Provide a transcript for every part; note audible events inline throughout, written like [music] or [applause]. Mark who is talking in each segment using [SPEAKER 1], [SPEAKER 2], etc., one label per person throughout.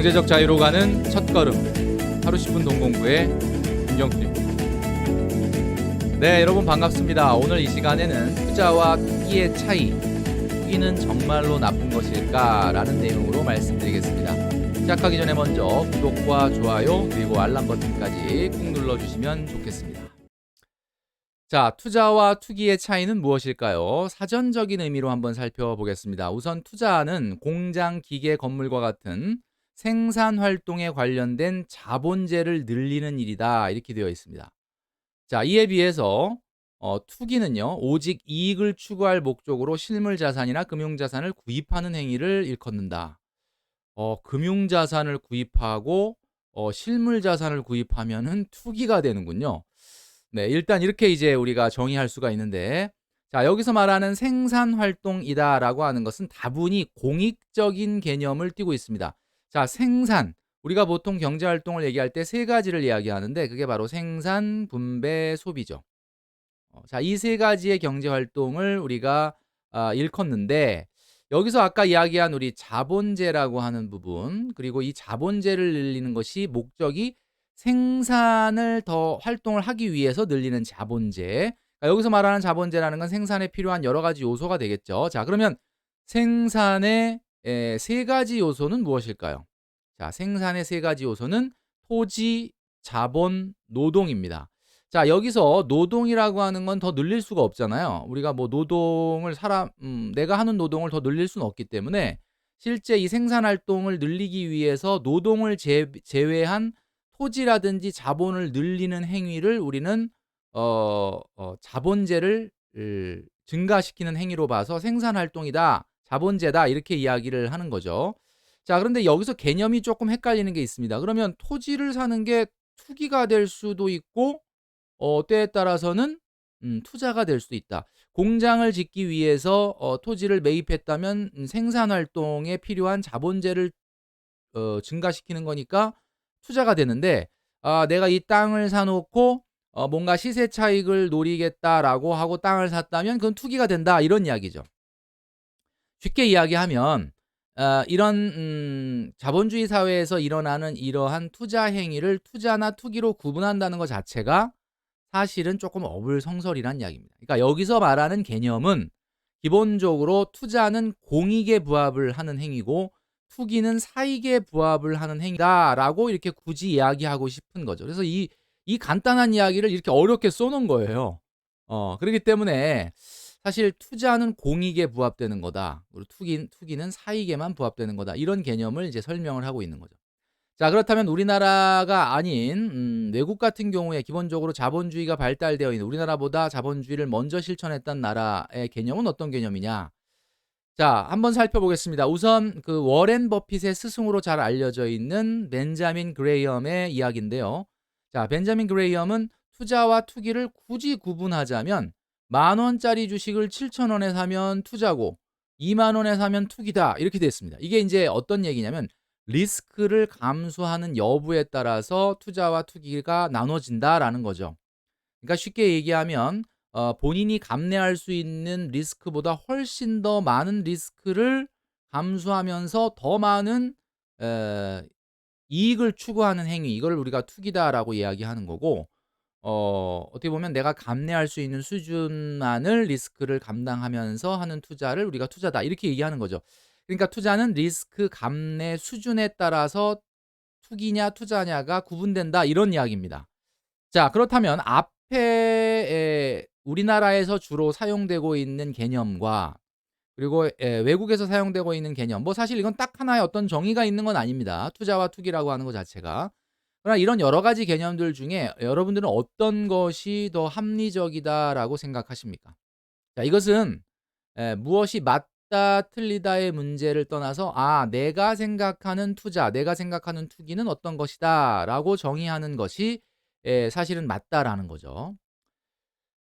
[SPEAKER 1] 경제적 자유로 가는 첫걸음 하루 10분 동공부의 김경필입니다. 네, 여러분 반갑습니다. 오늘 이 시간에는 투자와 투기의 차이, 투기는 정말로 나쁜 것일까라는 내용으로 말씀드리겠습니다. 시작하기 전에 먼저 구독과 좋아요 그리고 알람 버튼까지 꾹 눌러주시면 좋겠습니다. 자, 투자와 투기의 차이는 무엇일까요? 사전적인 의미로 한번 살펴보겠습니다. 우선 투자는 공장, 기계, 건물과 같은 생산 활동에 관련된 자본재를 늘리는 일이다. 이렇게 되어 있습니다. 자, 이에 비해서 어, 투기는요, 오직 이익을 추구할 목적으로 실물 자산이나 금융 자산을 구입하는 행위를 일컫는다. 어, 금융 자산을 구입하고 어, 실물 자산을 구입하면은 투기가 되는군요. 네, 일단 이렇게 이제 우리가 정의할 수가 있는데, 자, 여기서 말하는 생산 활동이다라고 하는 것은 다분히 공익적인 개념을 띠고 있습니다. 자, 생산. 우리가 보통 경제 활동을 얘기할 때 세 가지를 이야기하는데 그게 바로 생산, 분배, 소비죠. 어, 자, 이 세 가지의 경제 활동을 우리가 아, 일컫는데 여기서 아까 이야기한 우리 자본재라고 하는 부분, 그리고 이 자본재를 늘리는 것이 목적이 생산을 더 활동을 하기 위해서 늘리는 자본재. 그러니까 여기서 말하는 자본재라는 건 생산에 필요한 여러 가지 요소가 되겠죠. 자, 그러면 생산의 에, 세 가지 요소는 무엇일까요? 자, 생산의 세 가지 요소는 토지, 자본, 노동입니다. 자, 여기서 노동이라고 하는 건 더 늘릴 수가 없잖아요. 우리가 뭐 노동을 사람, 음, 내가 하는 노동을 더 늘릴 수는 없기 때문에 실제 이 생산 활동을 늘리기 위해서 노동을 제, 제외한 토지라든지 자본을 늘리는 행위를 우리는 어, 어, 자본재를 으, 증가시키는 행위로 봐서 생산 활동이다, 자본재다 이렇게 이야기를 하는 거죠. 자, 그런데 여기서 개념이 조금 헷갈리는 게 있습니다. 그러면 토지를 사는 게 투기가 될 수도 있고 어, 때에 따라서는 음, 투자가 될 수도 있다. 공장을 짓기 위해서 어, 토지를 매입했다면 음, 생산 활동에 필요한 자본재를 어, 증가시키는 거니까 투자가 되는데 아, 내가 이 땅을 사놓고 어, 뭔가 시세 차익을 노리겠다라고 하고 땅을 샀다면 그건 투기가 된다 이런 이야기죠. 쉽게 이야기하면 어, 이런 음, 자본주의 사회에서 일어나는 이러한 투자 행위를 투자나 투기로 구분한다는 것 자체가 사실은 조금 어불성설이란 이야기입니다. 그러니까 여기서 말하는 개념은 기본적으로 투자는 공익에 부합을 하는 행위고 투기는 사익에 부합을 하는 행위다라고 이렇게 굳이 이야기하고 싶은 거죠. 그래서 이, 이 간단한 이야기를 이렇게 어렵게 써놓은 거예요. 어, 그렇기 때문에 사실 투자는 공익에 부합되는 거다. 그리고 투기, 투기는 사익에만 부합되는 거다. 이런 개념을 이제 설명을 하고 있는 거죠. 자, 그렇다면 우리나라가 아닌 음, 외국 같은 경우에 기본적으로 자본주의가 발달되어 있는 우리나라보다 자본주의를 먼저 실천했던 나라의 개념은 어떤 개념이냐? 자, 한번 살펴보겠습니다. 우선 그 워렌 버핏의 스승으로 잘 알려져 있는 벤자민 그레이엄의 이야기인데요. 자, 벤자민 그레이엄은 투자와 투기를 굳이 구분하자면 만 원짜리 주식을 7천 원에 사면 투자고 2만 원에 사면 투기다 이렇게 됐습니다. 이게 이제 어떤 얘기냐면 리스크를 감수하는 여부에 따라서 투자와 투기가 나눠진다라는 거죠. 그러니까 쉽게 얘기하면 어, 본인이 감내할 수 있는 리스크보다 훨씬 더 많은 리스크를 감수하면서 더 많은 에, 이익을 추구하는 행위 이걸 우리가 투기다라고 이야기하는 거고 어, 어떻게 보면 내가 감내할 수 있는 수준만을 리스크를 감당하면서 하는 투자를 우리가 투자다 이렇게 얘기하는 거죠. 그러니까 투자는 리스크 감내 수준에 따라서 투기냐 투자냐가 구분된다 이런 이야기입니다. 자 그렇다면 앞에 우리나라에서 주로 사용되고 있는 개념과 그리고 예, 외국에서 사용되고 있는 개념 뭐 사실 이건 딱 하나의 어떤 정의가 있는 건 아닙니다. 투자와 투기라고 하는 것 자체가. 그러나 이런 여러 가지 개념들 중에 여러분들은 어떤 것이 더 합리적이다라고 생각하십니까? 자, 이것은 예, 무엇이 맞다 틀리다의 문제를 떠나서 아, 내가 생각하는 투자, 내가 생각하는 투기는 어떤 것이다라고 정의하는 것이 예, 사실은 맞다라는 거죠.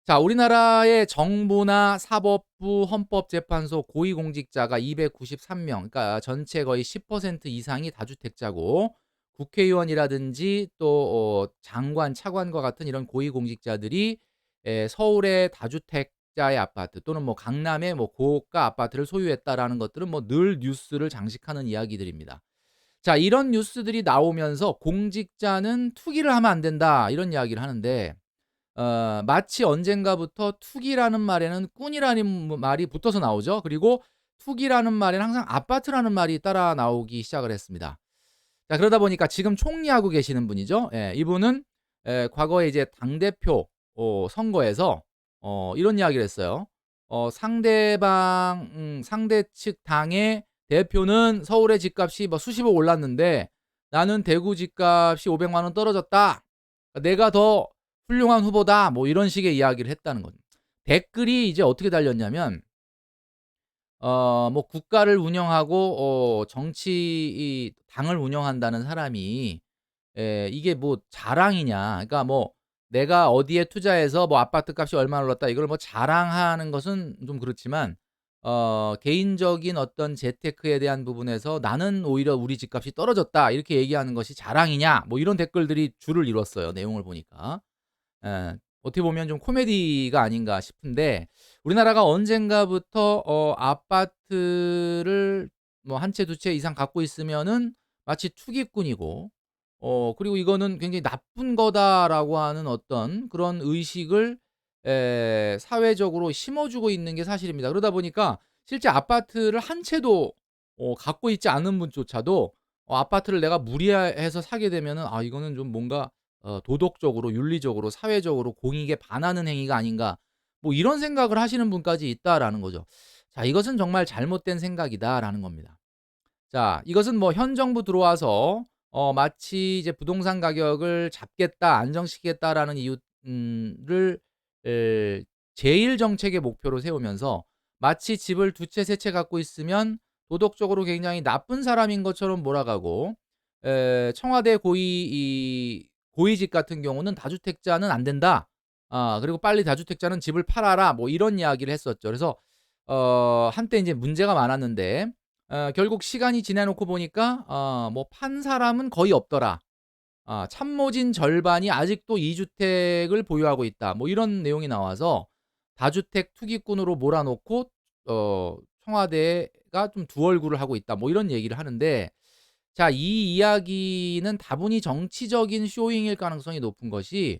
[SPEAKER 1] 자, 우리나라의 정부나 사법부, 헌법재판소 고위공직자가 293명, 그러니까 전체 거의 10% 이상이 다주택자고 국회의원이라든지 또 어, 장관, 차관과 같은 이런 고위공직자들이 에, 서울의 다주택자의 아파트 또는 뭐 강남의 뭐 고가 아파트를 소유했다라는 것들은 뭐 늘 뉴스를 장식하는 이야기들입니다. 자 이런 뉴스들이 나오면서 "공직자는 투기를 하면 안 된다." 이런 이야기를 하는데 어 마치 언젠가부터 투기라는 말에는 꾼이라는 말이 붙어서 나오죠. 그리고 투기라는 말에는 항상 아파트라는 말이 따라 나오기 시작을 했습니다. 자 그러다 보니까 지금 총리하고 계시는 분이죠. 예 이분은 예 과거에 이제 당 대표 어 선거에서 어 이런 이야기를 했어요. 어 상대방 음 상대 측 당의 대표는 서울의 집값이 뭐 수십억 올랐는데 나는 대구 집값이 5 0 0만 원 떨어졌다. 내가 더 훌륭한 후보다. 뭐 이런 식의 이야기를 했다는 거죠. 댓글이 이제 어떻게 달렸냐면 어 뭐 국가를 운영하고 어 정치 이 당을 운영한다는 사람이 에 이게 뭐 자랑이냐. 그러니까 뭐 내가 어디에 투자해서 뭐 아파트 값이 얼마나 올랐다 이걸 뭐 자랑하는 것은 좀 그렇지만 어 개인적인 어떤 재테크에 대한 부분에서 "나는 오히려 우리 집값이 떨어졌다." 이렇게 얘기하는 것이 자랑이냐. 뭐 이런 댓글들이 줄을 이뤘어요, 내용을 보니까. 예. 어떻게 보면 좀 코미디가 아닌가 싶은데 우리나라가 언젠가부터 어 아파트를 뭐 한 채 두 채 이상 갖고 있으면은 마치 투기꾼이고 어 그리고 이거는 굉장히 '나쁜 거다.'라고 하는 어떤 그런 의식을 에 사회적으로 심어주고 있는 게 사실입니다. 그러다 보니까 실제 아파트를 한 채도 어 갖고 있지 않은 분조차도 어 아파트를 내가 무리해서 사게 되면은 '아 이거는 좀 뭔가 어 도덕적으로 윤리적으로 사회적으로 공익에 반하는 행위가 아닌가.' 뭐 이런 생각을 하시는 분까지 있다라는 거죠. 자 이것은 정말 잘못된 생각이다라는 겁니다. 자 이것은 뭐 현 정부 들어와서 어 마치 이제 '부동산 가격을 잡겠다. 안정시키겠다.'라는 이유 음를에 제일 정책의 목표로 세우면서 마치 집을 두 채 세 채 갖고 있으면 도덕적으로 굉장히 나쁜 사람인 것처럼 몰아가고 에 청와대 고위 이 고위직 같은 경우는 "다주택자는 안 된다." 아 그리고 "빨리 다주택자는 집을 팔아라." 뭐 이런 이야기를 했었죠. 그래서 어 한때 인제 문제가 많았는데 어 결국 시간이 지나 놓고 보니까 어 뭐판 사람은 거의 없더라. 아 참모진 절반이 아직도 2 주택을 보유하고 있다. 뭐 이런 내용이 나와서 다주택 투기꾼으로 몰아놓고 어 청와대가 좀 두 얼굴을 하고 있다. 뭐 이런 얘기를 하는데 자 이 이야기는 다분히 정치적인 쇼잉일 가능성이 높은 것이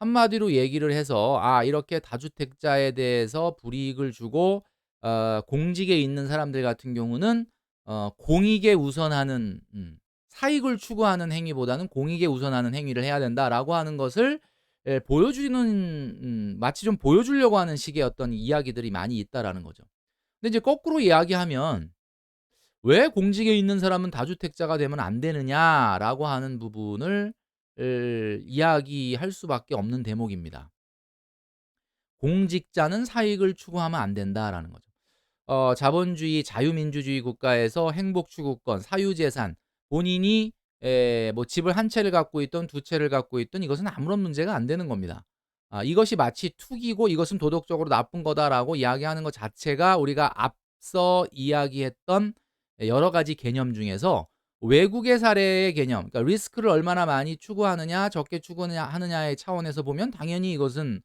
[SPEAKER 1] 한마디로 얘기를 해서 아 이렇게 다주택자에 대해서 불이익을 주고 어 공직에 있는 사람들 같은 경우는 어 공익에 우선하는 음 사익을 추구하는 행위보다는 공익에 우선하는 행위를 해야 된다라고 하는 것을 예 보여주는 음 마치 좀 보여주려고 하는 식의 어떤 이야기들이 많이 있다라는 거죠. 근데 이제 거꾸로 이야기하면 '왜 공직에 있는 사람은 다주택자가 되면 안 되느냐.'라고 하는 부분을 을 이야기할 수밖에 없는 대목입니다. '공직자는 사익을 추구하면 안 된다.'라는 거죠. 어 자본주의 자유민주주의 국가에서 행복 추구권, 사유재산 본인이 에 뭐 집을 한 채를 갖고 있든 두 채를 갖고 있든 이것은 아무런 문제가 안 되는 겁니다. 아 이것이 마치 투기고 이것은 도덕적으로 나쁜 거다라고 이야기하는 것 자체가 우리가 앞서 이야기했던 여러 가지 개념 중에서 외국의 사례의 개념 그러니까 리스크를 얼마나 많이 추구하느냐 적게 추구하느냐 하느냐의 차원에서 보면 당연히 이것은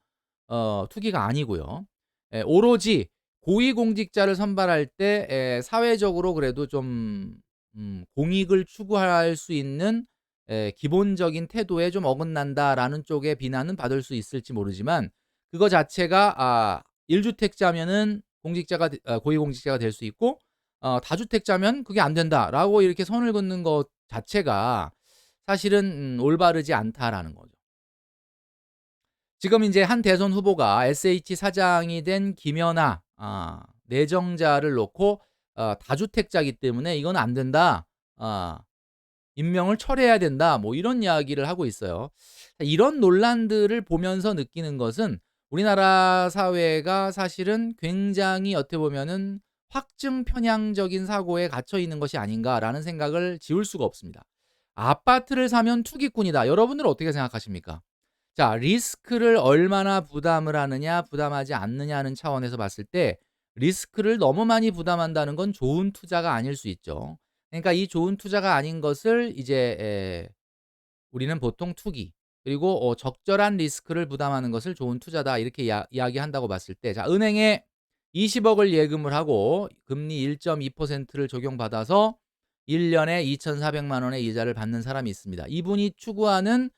[SPEAKER 1] 어 투기가 아니고요. 예 오로지 고위공직자를 선발할 때 에 사회적으로 그래도 좀 음 공익을 추구할 수 있는 에 기본적인 태도에 좀 어긋난다라는 쪽의 비난은 받을 수 있을지 모르지만 그거 자체가 아 1 주택자면은 공직자가 되어 고위공직자가 될 수 있고 어 다주택자면 "그게 안 된다."라고 이렇게 선을 긋는 것 자체가 사실은 음 '올바르지 않다.'라는 거죠. 지금 인제 한 대선 후보가 SH 사장이 된 김연아 아 내정자를 놓고 어 "다주택자이기 때문에 이건 안 된다. 아 임명을 철회해야 된다." 뭐 이런 이야기를 하고 있어요. 이런 논란들을 보면서 느끼는 것은 우리나라 사회가 사실은 굉장히 어떻게 보면은 ' 확증 편향적인 사고에 갇혀 있는 것이 아닌가.'라는 생각을 지울 수가 없습니다. '아파트를 사면 투기꾼이다.' 여러분들은 어떻게 생각하십니까? 자 리스크를 얼마나 부담을 하느냐 부담하지 않느냐는 차원에서 봤을 때 리스크를 너무 많이 부담한다는 건 좋은 투자가 아닐 수 있죠. 그러니까 이 좋은 투자가 아닌 것을 이제 에 우리는 보통 투기 그리고 어 적절한 리스크를 부담하는 것을 좋은 투자다 이렇게 이야 이야기한다고 봤을 때 자 은행에 2 0억을 예금을 하고 금리 1.2%를 적용받아서 1년에 2,400만 원의 이자를 받는 사람이 있습니다. 이분이 추구하는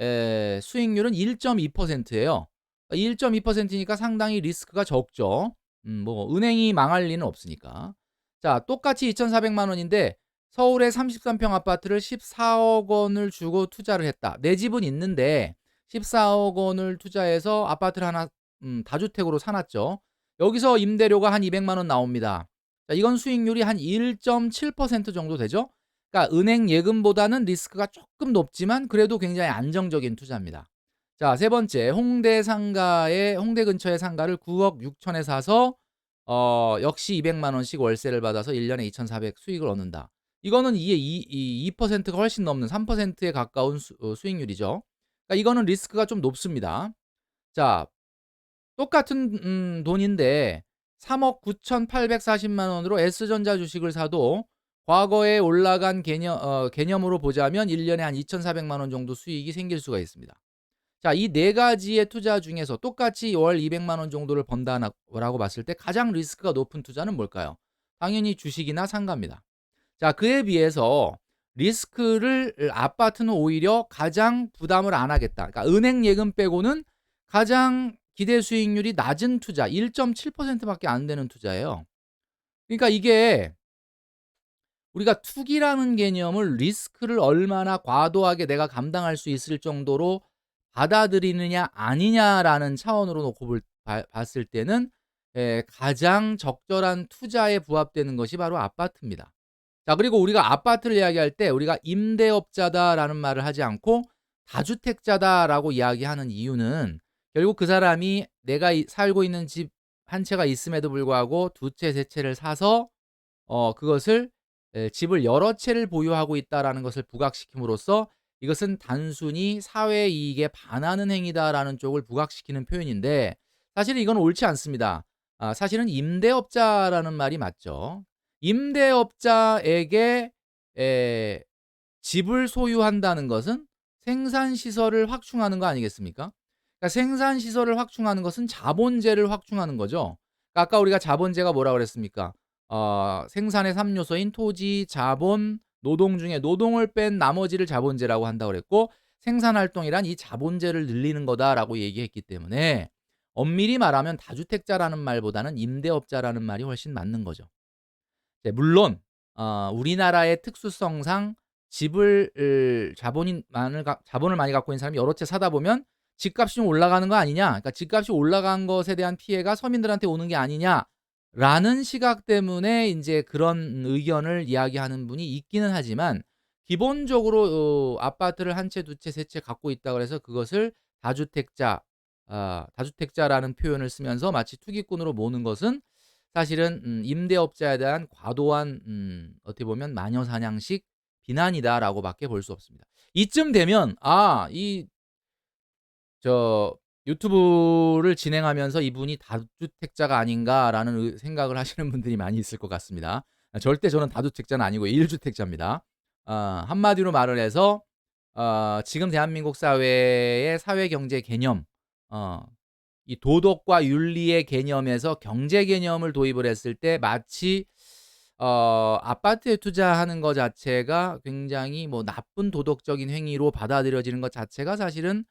[SPEAKER 1] 에, 수익률은 1.2%예요. 1.2%니까 상당히 리스크가 적죠. 음, 뭐 은행이 망할 리는 없으니까. 자, 똑같이 2,400만 원인데 서울의 33평 아파트를 14억 원을 주고 투자를 했다. 내 집은 있는데 14억 원을 투자해서 아파트를 하나 음, 다주택으로 사놨죠. 여기서 임대료가 한 200만 원 나옵니다. 자, 이건 수익률이 한 1.7% 정도 되죠. 그러니까 은행 예금보다는 리스크가 조금 높지만 그래도 굉장히 안정적인 투자입니다. 자, 세 번째, 홍대 상가에 홍대 근처의 상가를 9억 6천에 사서 어, 역시 200만 원씩 월세를 받아서 1년에 2,400 수익을 얻는다. 이거는 이게 2, 2%가 훨씬 넘는 3%에 가까운 수, 어, 수익률이죠. 그러니까 이거는 리스크가 좀 높습니다. 자, 똑같은 음, 돈인데 3억 9,840만 원으로 S전자 주식을 사도 과거에 올라간 개념, 어, 개념으로 보자면 1년에 한 2,400만 원 정도 수익이 생길 수가 있습니다. 자, 이 네 가지의 투자 중에서 똑같이 월 200만 원 정도를 번다라고 봤을 때 가장 리스크가 높은 투자는 뭘까요? 당연히 주식이나 상가입니다. 자, 그에 비해서 리스크를 아파트는 오히려 가장 부담을 안 하겠다. 그러니까 은행 예금 빼고는 가장 기대 수익률이 낮은 투자, 1.7%밖에 안 되는 투자예요. 그러니까 이게 우리가 투기라는 개념을 리스크를 얼마나 과도하게 내가 감당할 수 있을 정도로 받아들이느냐 아니냐라는 차원으로 놓고 볼, 바, 봤을 때는 에, 가장 적절한 투자에 부합되는 것이 바로 아파트입니다. 자, 그리고 우리가 아파트를 이야기할 때 우리가 임대업자다라는 말을 하지 않고 다주택자다라고 이야기하는 이유는 결국 그 사람이 내가 이, 살고 있는 집 한 채가 있음에도 불구하고 두 채, 세 채를 사서 어, 그것을 에, 집을 여러 채를 보유하고 있다라는 것을 부각시킴으로써 이것은 단순히 사회 이익에 반하는 행위다라는 쪽을 부각시키는 표현인데 사실 이건 옳지 않습니다. 아, 사실은 임대업자라는 말이 맞죠. 임대업자에게 에, 집을 소유한다는 것은 생산 시설을 확충하는 거 아니겠습니까? 그러니까 생산 시설을 확충하는 것은 자본재를 확충하는 거죠. 그러니까 아까 우리가 자본재가 뭐라 그랬습니까? 어, 생산의 3요소인 토지, 자본, 노동 중에 노동을 뺀 나머지를 자본재라고 한다고 그랬고 생산 활동이란 이 자본재를 늘리는 거다라고 얘기했기 때문에 엄밀히 말하면 다주택자라는 말보다는 임대업자라는 말이 훨씬 맞는 거죠. 물론 어, 우리나라의 특수성상 집을 자본인 많을 자본을 많이 갖고 있는 사람이 여러 채 사다 보면 집값이 좀 올라가는 거 아니냐? 그러니까 집값이 올라간 것에 대한 피해가 서민들한테 오는 게 아니냐라는 시각 때문에 이제 그런 의견을 이야기하는 분이 있기는 하지만 기본적으로 어, 아파트를 한 채, 두 채, 세 채 갖고 있다 그래서 그것을 다주택자, 아, 다주택자라는 표현을 쓰면서 마치 투기꾼으로 모는 것은 사실은 음, 임대업자에 대한 과도한 음, 어떻게 보면 마녀사냥식 비난이다라고밖에 볼 수 없습니다. 이쯤 되면 아 이 저 유튜브를 진행하면서 이분이 다주택자가 아닌가라는 생각을 하시는 [laughs] 분들이 많이 있을 것 같습니다. 절대 저는 다주택자는 아니고 1주택자입니다. 어, 한마디로 말을 해서 어, 지금 대한민국 사회의 사회 경제 개념, 어, 이 도덕과 윤리의 개념에서 경제 개념을 도입을 했을 때 마치 어, 아파트에 투자하는 것 자체가 굉장히 뭐 나쁜 도덕적인 행위로 받아들여지는 것 자체가 사실은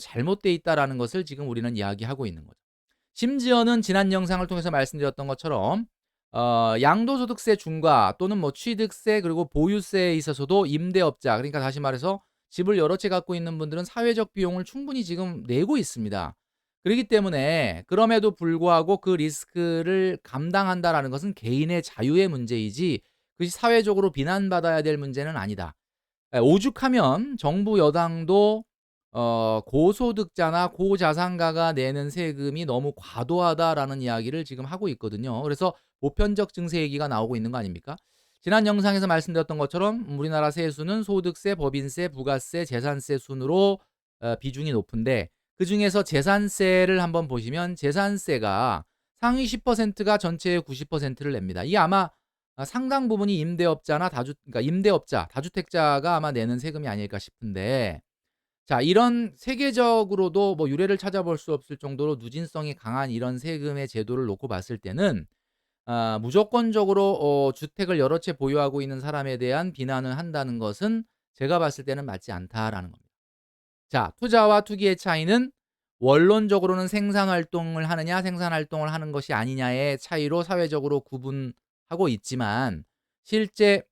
[SPEAKER 1] 잘못돼 있다라는 것을 지금 우리는 이야기하고 있는 거죠. 심지어는 지난 영상을 통해서 말씀드렸던 것처럼 어, 양도소득세 중과 또는 뭐 취득세 그리고 보유세에 있어서도 임대업자 그러니까 다시 말해서 집을 여러 채 갖고 있는 분들은 사회적 비용을 충분히 지금 내고 있습니다. 그렇기 때문에 그럼에도 불구하고 그 리스크를 감당한다라는 것은 개인의 자유의 문제이지 그것이 사회적으로 비난받아야 될 문제는 아니다. 오죽하면 정부 여당도 어, 고소득자나 고자산가가 내는 세금이 너무 과도하다라는 이야기를 지금 하고 있거든요. 그래서 보편적 증세 얘기가 나오고 있는 거 아닙니까? 지난 영상에서 말씀드렸던 것처럼 우리나라 세수는 소득세, 법인세, 부가세, 재산세 순으로 어, 비중이 높은데 그 중에서 재산세를 한번 보시면 재산세가 상위 10%가 전체의 90%를 냅니다. 이게 아마 상당 부분이 임대업자나 다주 그러니까 임대업자, 다주택자가 아마 내는 세금이 아닐까 싶은데 자, 이런 세계적으로도 뭐 유례를 찾아볼 수 없을 정도로 누진성이 강한 이런 세금의 제도를 놓고 봤을 때는 아, 무조건적으로 어, 주택을 여러 채 보유하고 있는 사람에 대한 비난을 한다는 것은 제가 봤을 때는 맞지 않다라는 겁니다. 자, 투자와 투기의 차이는 원론적으로는 생산 활동을 하느냐, 생산 활동을 하는 것이 아니냐의 차이로 사회적으로 구분하고 있지만 실제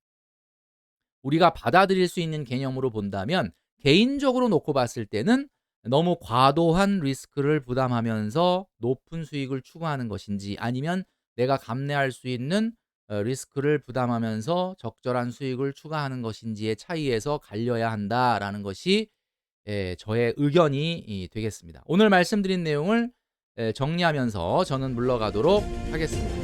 [SPEAKER 1] 우리가 받아들일 수 있는 개념으로 본다면 개인적으로 놓고 봤을 때는 너무 과도한 리스크를 부담하면서 높은 수익을 추구하는 것인지 아니면 내가 감내할 수 있는 어, 리스크를 부담하면서 적절한 수익을 추가하는 것인지의 차이에서 갈려야 한다라는 것이 예, 저의 의견이 이, 되겠습니다. 오늘 말씀드린 내용을 예, 정리하면서 저는 물러가도록 하겠습니다.